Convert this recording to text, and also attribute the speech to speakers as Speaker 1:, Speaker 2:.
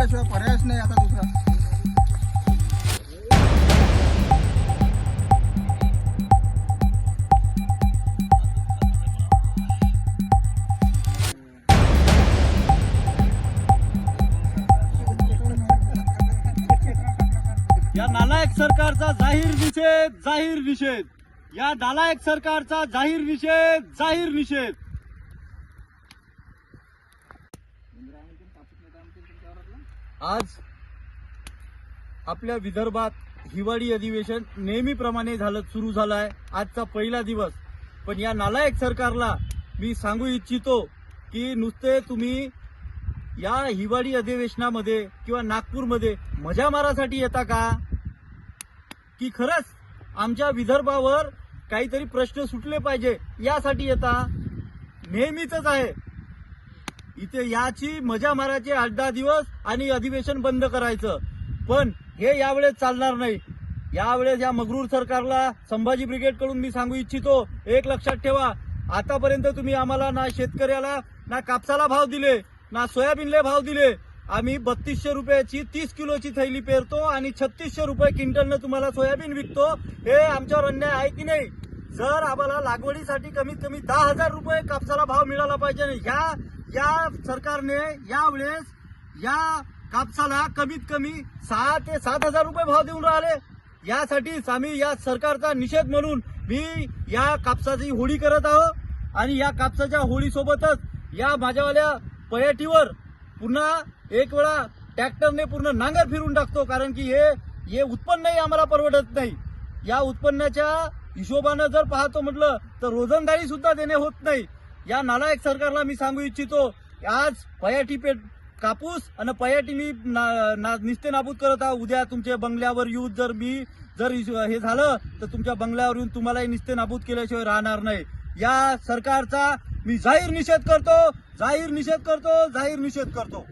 Speaker 1: नाही आता दुसरा.
Speaker 2: या नालायक सरकारचा जाहीर निषेध जाहीर निषेध. या नालायक सरकारचा जाहीर निषेध जाहीर निषेध. आज आपल्या विदर्भात हिवाळी अधिवेशन नेहमीप्रमाणे झालं सुरू झालं आहे आजचा पहिला दिवस. पण या नालायक सरकारला मी सांगू इच्छितो की नुसते तुम्ही या हिवाळी अधिवेशनामध्ये किंवा नागपूरमध्ये मजा मारासाठी येता का? की खरंच आमच्या विदर्भावर काहीतरी प्रश्न सुटले पाहिजे यासाठी येता? नेहमीच आहे. इथे याची मजा मारायची आठ दहा दिवस आणि अधिवेशन बंद करायचं. पण हे यावेळेस चालणार नाही. यावेळेस या मगरूर सरकारला संभाजी ब्रिगेडकडून मी सांगू इच्छितो एक लक्षात ठेवा. आतापर्यंत तुम्ही आम्हाला ना शेतकऱ्याला ना कापसाला भाव दिले ना सोयाबीनला भाव दिले. आम्ही बत्तीसशे रुपयाची तीस किलोची थैली पेरतो आणि छत्तीसशे रुपये क्विंटलनं तुम्हाला सोयाबीन विकतो. हे आमच्यावर अन्याय आहे की नाही? जर आम्हाला लागवडीसाठी कमीत कमी दहा हजार रुपये कापसाला भाव मिळाला पाहिजे आणि ह्या या सरकारने यावेळेस या कापसाला कमीत कमी सहा ते सात हजार रुपये भाव देऊन राहिले. यासाठीच आम्ही या सरकारचा निषेध म्हणून मी या कापसाची होळी करत आहो आणि या कापसाच्या होळीसोबतच या माझ्यावाल्या पयाटीवर पुन्हा एक वेळा ट्रॅक्टरने पूर्ण नांगर फिरून टाकतो कारण की हे हे उत्पन्नही आम्हाला परवडत नाही. या उत्पन्नाच्या हिशोबानं जर पाहतो म्हटलं तर रोजंदारी सुद्धा देणे होत नाही. या नालायक सरकारला मी सांगू इच्छितो आज पयाटी पेट कापूस आणि पयाटी मी ना- ना- निस्ते नाबूद करत आहो. उद्या तुमच्या बंगल्यावर येऊन जर मी जर हे झालं तर तुमच्या बंगल्यावर येऊन तुम्हालाही निस्ते नाबूद केल्याशिवाय राहणार नाही. या सरकारचा मी जाहीर निषेध करतो जाहीर निषेध करतो जाहीर निषेध करतो.